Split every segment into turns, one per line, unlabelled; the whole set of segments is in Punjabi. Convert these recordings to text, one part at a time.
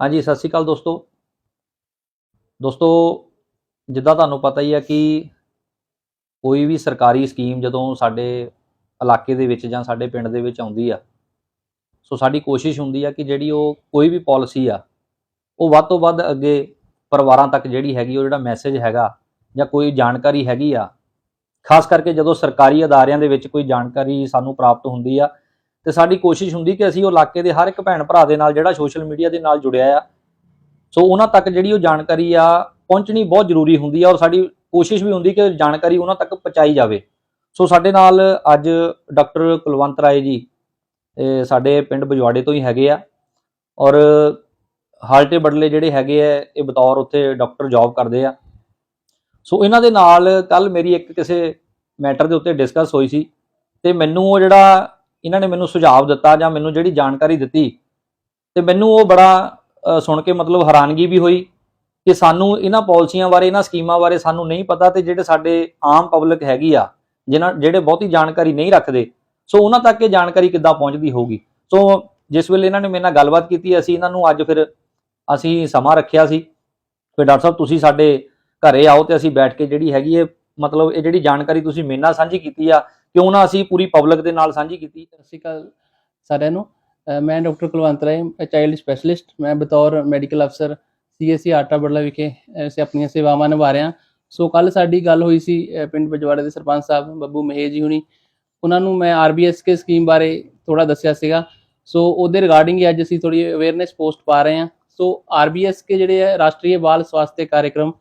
ਹਾਂਜੀ, ਸਤਿ ਸ਼੍ਰੀ ਅਕਾਲ ਦੋਸਤੋ। ਦੋਸਤੋ, ਜਿੱਦਾਂ ਤੁਹਾਨੂੰ ਪਤਾ ਹੀ ਹੈ ਕਿ ਕੋਈ ਵੀ ਸਰਕਾਰੀ ਸਕੀਮ ਜਦੋਂ ਸਾਡੇ ਇਲਾਕੇ ਦੇ ਵਿੱਚ ਜਾਂ ਸਾਡੇ ਪਿੰਡ ਦੇ ਵਿੱਚ ਆਉਂਦੀ ਆ, ਸੋ ਸਾਡੀ ਕੋਸ਼ਿਸ਼ ਹੁੰਦੀ ਆ ਕਿ ਜਿਹੜੀ ਉਹ ਕੋਈ ਵੀ ਪਾਲਿਸੀ ਆ, ਉਹ ਵੱਧ ਤੋਂ ਵੱਧ ਅੱਗੇ ਪਰਿਵਾਰਾਂ ਤੱਕ ਜਿਹੜੀ ਹੈਗੀ, ਉਹ ਜਿਹੜਾ ਮੈਸੇਜ ਹੈਗਾ ਜਾਂ ਕੋਈ ਜਾਣਕਾਰੀ ਹੈਗੀ ਆ, ਖਾਸ ਕਰਕੇ ਜਦੋਂ ਸਰਕਾਰੀ ਅਦਾਰਿਆਂ ਦੇ ਵਿੱਚ ਕੋਈ ਜਾਣਕਾਰੀ ਸਾਨੂੰ ਪ੍ਰਾਪਤ ਹੁੰਦੀ ਆ ਤੇ ਸਾਡੀ ਕੋਸ਼ਿਸ਼ ਹੁੰਦੀ ਕਿ ਅਸੀਂ ਉਹ ਇਲਾਕੇ ਦੇ ਹਰ ਇੱਕ ਭੈਣ ਭਰਾ ਦੇ ਨਾਲ ਜਿਹੜਾ ਸੋਸ਼ਲ ਮੀਡੀਆ ਦੇ ਨਾਲ ਜੁੜਿਆ ਆ। ਸੋ ਉਹਨਾਂ ਤੱਕ ਜਿਹੜੀ ਉਹ ਜਾਣਕਾਰੀ ਆ, ਪਹੁੰਚਣੀ ਬਹੁਤ ਜ਼ਰੂਰੀ ਹੁੰਦੀ ਆ ਔਰ ਸਾਡੀ ਕੋਸ਼ਿਸ਼ ਵੀ ਹੁੰਦੀ ਕਿ ਜਾਣਕਾਰੀ ਉਹਨਾਂ ਤੱਕ ਪਹੁੰਚਾਈ ਜਾਵੇ। ਸੋ ਸਾਡੇ ਨਾਲ ਅੱਜ ਡਾਕਟਰ ਕੁਲਵੰਤ ਰਾਏ ਜੀ ਸਾਡੇ ਪਿੰਡ ਬਜਵਾੜੇ ਤੋਂ ਹੀ ਹੈਗੇ ਆ। ਔਰ ਹਾਲਟੇ ਬਡਲੇ ਜਿਹੜੇ ਹੈਗੇ ਆ, ਇਹ ਬਤੌਰ ਉੱਥੇ ਡਾਕਟਰ ਜੌਬ ਕਰਦੇ ਆ। ਸੋ ਇਹਨਾਂ ਦੇ ਨਾਲ ਕੱਲ ਮੇਰੀ ਇੱਕ ਕਿਸੇ ਮੈਟਰ ਦੇ ਉੱਤੇ ਡਿਸਕਸ ਹੋਈ ਸੀ ਤੇ ਮੈਨੂੰ ਉਹ ਜਿਹੜਾ ਇਹਨਾਂ ਨੇ ਮੈਨੂੰ ਸੁਝਾਅ ਦਿੱਤਾ ਜਾਂ ਮੈਨੂੰ ਜਿਹੜੀ ਜਾਣਕਾਰੀ ਦਿੱਤੀ ਤੇ ਮੈਨੂੰ ਉਹ ਬੜਾ ਸੁਣ ਕੇ ਮਤਲਬ ਹੈਰਾਨਗੀ ਵੀ ਹੋਈ ਕਿ ਸਾਨੂੰ ਇਹਨਾਂ ਪਾਲਿਸੀਆਂ ਬਾਰੇ, ਇਹਨਾਂ ਸਕੀਮਾਂ ਬਾਰੇ ਸਾਨੂੰ ਨਹੀਂ ਪਤਾ ਤੇ ਜਿਹੜੇ ਸਾਡੇ ਆਮ ਪਬਲਿਕ ਹੈਗੀ ਆ, ਜਿਨ੍ਹਾਂ, ਜਿਹੜੇ ਬਹੁਤੀ ਜਾਣਕਾਰੀ ਨਹੀਂ ਰੱਖਦੇ, ਸੋ ਉਹਨਾਂ ਤੱਕ ਇਹ ਜਾਣਕਾਰੀ ਕਿੱਦਾਂ ਪਹੁੰਚਦੀ ਹੋਊਗੀ? ਸੋ ਜਿਸ ਵੇਲੇ ਇਹਨਾਂ ਨੇ ਮੇਰੇ ਨਾਲ ਗੱਲਬਾਤ ਕੀਤੀ, ਅਸੀਂ ਇਹਨਾਂ ਨੂੰ ਅੱਜ ਫਿਰ ਅਸੀਂ ਸਮਾਂ ਰੱਖਿਆ ਸੀ। ਕਿ ਡਾਕਟਰ ਸਾਹਿਬ, ਤੁਸੀਂ ਸਾਡੇ ਘਰੇ ਆਓ ਤੇ ਅਸੀਂ ਬੈਠ ਕੇ ਜਿਹੜੀ ਹੈਗੀ ਹੈ ਮਤਲਬ ਇਹ ਜਿਹੜੀ ਜਾਣਕਾਰੀ ਤੁਸੀਂ ਮੇਰੇ ਨਾਲ ਸਾਂਝੀ ਕੀਤੀ ਆ ਕਿਉਂ ਨਾ ਅਸੀਂ ਪੂਰੀ ਪਬਲਿਕ ਦੇ ਨਾਲ ਸਾਂਝੀ ਕੀਤੀ?
ਸਤਿ ਸ਼੍ਰੀ ਅਕਾਲ ਸਾਰਿਆਂ ਨੂੰ। ਮੈਂ doctor Kulwant Rai child specialist. ਮੈਂ ਬਤੌਰ ਮੈਡੀਕਲ ਅਫਸਰ ਸੀਐਸਸੀ ਆਟਾ ਬੜਲਾ ਵਿਖੇ ਅਸੀਂ ਆਪਣੀਆਂ ਸੇਵਾਵਾਂ ਨਿਭਾ ਰਹੇ। ਹਾਂ ਸੋ ਕੱਲ ਸਾਡੀ ਗੱਲ ਹੋਈ ਸੀ ਪਿੰਡ ਬਜਵਾੜੇ ਦੇ ਸਰਪੰਚ ਸਾਹਿਬ ਬੱਬੂ ਮਹੇ ਜੀ ਹੁਣੀ। ਉਹਨਾਂ ਨੂੰ ਮੈਂ ਆਰਬੀਐਸ ਕੇ ਸਕੀਮ ਬਾਰੇ ਥੋੜਾ ਦੱਸਿਆ ਸੀਗਾ। ਸੋ ਉਹਦੇ ਰਿਗਾਰਡਿੰਗ ਹੀ ਅੱਜ ਅਸੀਂ ਥੋੜੀ ਅਵੇਅਰਨੈਸ ਪੋਸਟ ਪਾ ਰਹੇ ਹਾਂ। ਸੋ ਆਰਬੀਐਸ ਕੇ ਜਿਹੜੇ ਹੈ ਰਾਸ਼ਟਰੀ ਬਾਲ ਸਵਾਸਥ ਕਾਰਜਕ੍ਰਮ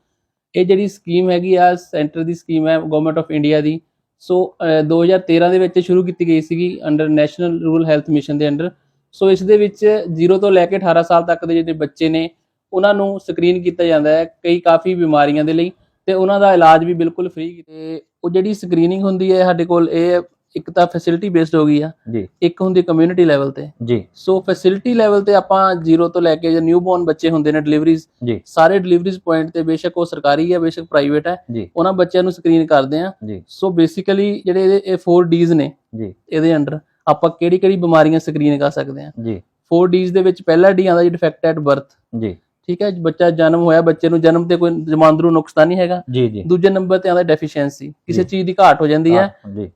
ਇਹ ਜਿਹੜੀ ਸਕੀਮ ਹੈਗੀ ਆ, ਸੈਂਟਰ ਦੀ ਸਕੀਮ ਹੈ ਗਵਰਨਮੈਂਟ ਆਫ ਇੰਡੀਆ ਦੀ। ਸੋ ਅਹ, 2013 ਦੇ ਵਿੱਚ ਸ਼ੁਰੂ ਕੀਤੀ ਗਈ ਸੀਗੀ under national rural health mission ਦੇ ਅੰਡਰ ਸੋ ਇਸ ਦੇ ਵਿੱਚ 0 ਤੋਂ ਲੈ ਕੇ 18 ਸਾਲ ਤੱਕ ਦੇ ਜਿਹੜੇ ਬੱਚੇ ਨੇ ਉਹਨਾਂ ਨੂੰ ਸਕਰੀਨ ਕੀਤਾ ਜਾਂਦਾ ਹੈ ਕਈ ਕਾਫੀ ਬਿਮਾਰੀਆਂ ਦੇ ਲਈ ਤੇ ਉਹਨਾਂ ਦਾ ਇਲਾਜ ਵੀ ਬਿਲਕੁਲ ਫ੍ਰੀ ਤੇ ਉਹ ਜਿਹੜੀ ਸਕਰੀਨਿੰਗ ਹੁੰਦੀ ਹੈ ਸਾਡੇ ਕੋਲ ਇਹ ਇੱਕ ਤਾਂ ਫੈਸਿਲਿਟੀ ਬੇਸਡ ਹੋ ਗਈ ਆ।
ਜੀ।
ਇੱਕ ਹੁੰਦੀ ਕਮਿਊਨਿਟੀ ਲੈਵਲ ਤੇ।
ਜੀ।
ਸੋ ਫੈਸਿਲਿਟੀ ਲੈਵਲ ਤੇ ਆਪਾਂ 0 ਤੋਂ ਲੈ ਕੇ ਜੇ ਨਿਊਬੋਰਨ ਬੱਚੇ ਹੁੰਦੇ ਨੇ ਡਿਲੀਵਰੀਜ਼ ਸਾਰੇ ਡਿਲੀਵਰੀਜ਼ ਪੁਆਇੰਟ ਤੇ ਬੇਸ਼ੱਕ ਉਹ ਸਰਕਾਰੀ ਹੈ ਬੇਸ਼ੱਕ ਪ੍ਰਾਈਵੇਟ
ਜੀ।
ਉਹਨਾਂ ਬੱਚਿਆਂ ਨੂੰ ਸਕਰੀਨ ਕਰਦੇ ਆ। ਸੋ ਬੇਸਿਕਲੀ ਜਿਹੜੇ ਇਹਦੇ ਇਹ 4 ਡੀਜ਼ ਨੇ
ਜੀ।
ਇਹਦੇ ਅੰਡਰ ਆਪਾਂ ਕਿਹੜੀ ਕਿਹੜੀ ਬਿਮਾਰੀਆਂ ਸਕਰੀਨ ਕਰ ਸਕਦੇ ਆ।
ਜੀ।
4 ਡੀਜ਼ ਦੇ ਵਿੱਚ ਪਹਿਲਾ ਡੀ ਆਉਂਦਾ ਜੀ ਡਿਫੈਕਟ ਐਟ ਬਰਥ
ਜੀ।
ਠੀਕ ਹੈ ਬੱਚਾ ਜਨਮ ਹੋਇਆ ਬੱਚੇ ਨੂੰ ਜਨਮ ਤੇ ਕੋਈ ਜਮਾਂਦਰੂ ਨੁਕਸ ਤਾਂ ਨਹੀਂ ਹੈਗਾ।
ਜੀ ਜੀ।
ਦੂਜੇ ਨੰਬਰ ਤੇ ਆਉਂਦਾ ਡੈਫੀਸ਼ੀਐਂਸੀ ਕਿਸੇ। ਚੀਜ਼ ਦੀ ਘਾਟ ਹੋ ਜਾਂਦੀ ਹੈ।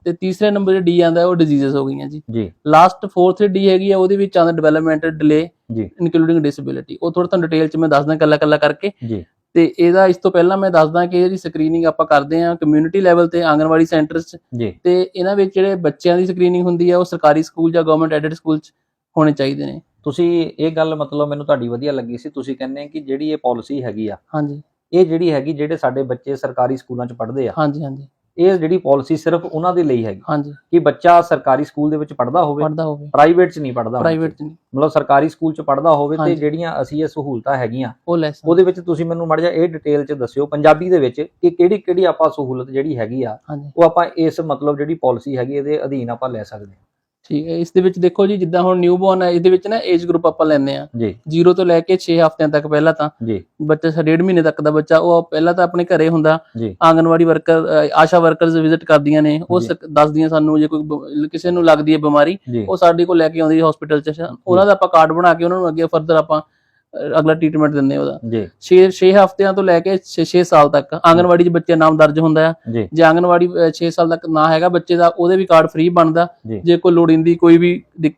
ਤੇ ਤੀਸਰੇ ਨੰਬਰ ਤੇ ਡੀ ਆਉਂਦਾ ਉਹ ਡਿਜ਼ੀਜ਼ਸ ਹੋ ਗਈਆਂ ਜੀ। ਲਾਸਟ ਫੋਰਥ ਡੀ ਹੈਗੀ ਆ ਉਹਦੇ ਵਿੱਚ ਆਉਂਦਾ ਡਿਵੈਲਪਮੈਂਟਲ ਡਿਲੇ
ਜੀ।
ਇਨਕਲੂਡਿੰਗ ਡਿਸੇਬਿਲਿਟੀ ਉਹ ਥੋੜਾ ਤੁਹਾਨੂੰ ਡਿਟੇਲ ਚ ਮੈਂ ਦੱਸਦਾ ਕੱਲਾ ਕੱਲਾ ਕਰਕੇ।
ਜੀ।
ਤੇ ਇਹਦਾ ਇਸ ਤੋਂ ਪਹਿਲਾਂ ਮੈਂ ਦੱਸਦਾ ਕਿ ਇਹਦੀ ਸਕਰੀਨਿੰਗ ਆਪਾਂ ਕਰਦੇ ਹਾਂ ਕਮਿਊਨਿਟੀ ਲੈਵਲ ਤੇ ਆਂਗਨਵਾੜੀ ਸੈਂਟਰਸ 'ਚ। ਤੇ ਇਹਨਾਂ ਵਿੱਚ ਜਿਹੜੇ ਬੱਚਿਆਂ ਦੀ ਸਕਰੀਨਿੰਗ ਹੁੰਦੀ ਹੈ ਉਹ ਸਰਕਾਰੀ ਸਕੂਲ ਜਾਂ ਗਵਰਨਮੈਂਟ ਐਡਡ ਸਕੂਲ 'ਚ ਹੋਣੇ ਚਾਹੀਦੇ ਨੇ।
ਤੁਸੀਂ ਇਹ ਗੱਲ ਮਤਲਬ ਮੈਨੂੰ ਤੁਹਾਡੀ ਵਧੀਆ ਲੱਗੀ ਸੀ ਤੁਸੀਂ ਕਹਿੰਦੇ ਕਿ ਜਿਹੜੀ ਇਹ ਪਾਲਿਸੀ ਹੈਗੀ ਆ
ਹਾਂਜੀ।
ਇਹ ਜਿਹੜੀ ਹੈਗੀ ਜਿਹੜੇ ਸਾਡੇ ਬੱਚੇ ਸਰਕਾਰੀ ਸਕੂਲਾਂ 'ਚ ਪੜ੍ਹਦੇ ਆ
ਹਾਂਜੀ ਹਾਂਜੀ।
ਇਹ ਜਿਹੜੀ ਪਾਲਿਸੀ ਸਿਰਫ ਉਹਨਾਂ ਦੇ ਲਈ ਹੈਗੀ।
ਹਾਂਜੀ।
ਕਿ ਬੱਚਾ ਸਰਕਾਰੀ ਸਕੂਲ ਦੇ ਵਿੱਚ ਪੜ੍ਹਦਾ ਹੋਵੇ
ਪੜਦਾ ਹੋਵੇ।
ਪ੍ਰਾਈਵੇਟ 'ਚ ਨਹੀਂ ਪੜ੍ਹਦਾ ਹੋਵੇ।
ਪ੍ਰਾਈਵੇਟ 'ਚ ਨਹੀਂ।
ਮਤਲਬ ਸਰਕਾਰੀ ਸਕੂਲ 'ਚ ਪੜ੍ਹਦਾ ਹੋਵੇ ਤੇ। ਜਿਹੜੀਆਂ ਅਸੀਂ ਇਹ ਸਹੂਲਤਾਂ ਹੈਗੀਆਂ ਉਹਦੇ ਵਿੱਚ ਤੁਸੀਂ ਮੈਨੂੰ ਮੜ ਜਾ ਇਹ ਡਿਟੇਲ 'ਚ ਦੱਸਿਓ ਪੰਜਾਬੀ ਦੇ ਵਿੱਚ ਕਿ ਕਿਹੜੀ ਕਿਹੜੀ ਆਪਾਂ ਸਹੂਲਤ ਜਿਹੜੀ ਹੈਗੀ ਆ ਉਹ ਆਪਾਂ ਇਸ ਮਤਲਬ ਜਿਹੜੀ ਪਾਲਿਸੀ ਹੈਗੀ ਇਹਦੇ ਅਧੀਨ ਆਪਾਂ ਲੈ ਸਕਦੇ ਹਾਂ।
ਠੀਕ ਹੈ ਇਸ ਦੇ ਵਿੱਚ ਦੇਖੋ ਜੀ ਜਿੱਦਾਂ ਹੁਣ ਨਿਊਬੋਰਨ ਹੈ ਇਹਦੇ ਵਿੱਚ ਨਾ ਏਜ ਗਰੁੱਪ ਆਪਾਂ ਲੈਂਦੇ ਆ
ਜੀ।
0 ਤੋਂ ਲੈ ਕੇ 6 ਹਫ਼ਤਿਆਂ ਤੱਕ ਪਹਿਲਾਂ ਤਾਂ।
ਜੀ।
ਬੱਚਾ ਸਾ ਡੇਢ ਮਹੀਨੇ ਤੱਕ ਦਾ ਬੱਚਾ ਉਹ ਪਹਿਲਾਂ ਤਾਂ ਆਪਣੇ ਘਰੇ ਹੁੰਦਾ। Anganwadi worker ASHA workers visit ਕਰਦੀਆਂ ਨੇ। ਉਹ ਦੱਸਦੀਆਂ ਸਾਨੂੰ ਜੇ ਕੋਈ ਕਿਸੇ ਨੂੰ ਲੱਗਦੀ ਹੈ ਬਿਮਾਰੀ ਉਹ ਸਾਡੇ ਕੋਲ ਲੈ ਕੇ ਆਉਂਦੀ ਹੈ ਹਸਪੀਟਲ ਚ। ਉਹਨਾਂ ਦਾ ਆਪਾਂ ਕਾਰਡ ਬਣਾ ਕੇ ਉਹਨਾਂ ਨੂੰ ਅੱਗੇ ਫਰਦਰ ਆਪਾਂ ਅਗਲਾ ਟ੍ਰੀਟਮੈਂਟ ਦਿੰਦੇ ਉਹਦਾ।
ਜੀ।
6 6 ਹਫ਼ਤਿਆਂ ਤੋਂ ਲੈ ਕੇ 6 6 ਸਾਲ ਤੱਕ ਆਂਗਨਵਾੜੀ 'ਚ ਬੱਚੇ ਨਾਮ ਦਰਜ ਹੁੰਦਾ ਆ।
ਜੀ।
ਆਂਗਨਵਾੜੀ 6 ਸਾਲ ਤੱਕ ਨਾ ਹੈਗਾ ਬੱਚੇ ਦਾ ਉਹਦੇ ਵੀ ਕਾਰਡ ਫ੍ਰੀ ਬਣਦਾ।
ਜੀ।
ਕੋਈ ਲੋੜੀਂਦੀ ਕੋਈ ਵੀ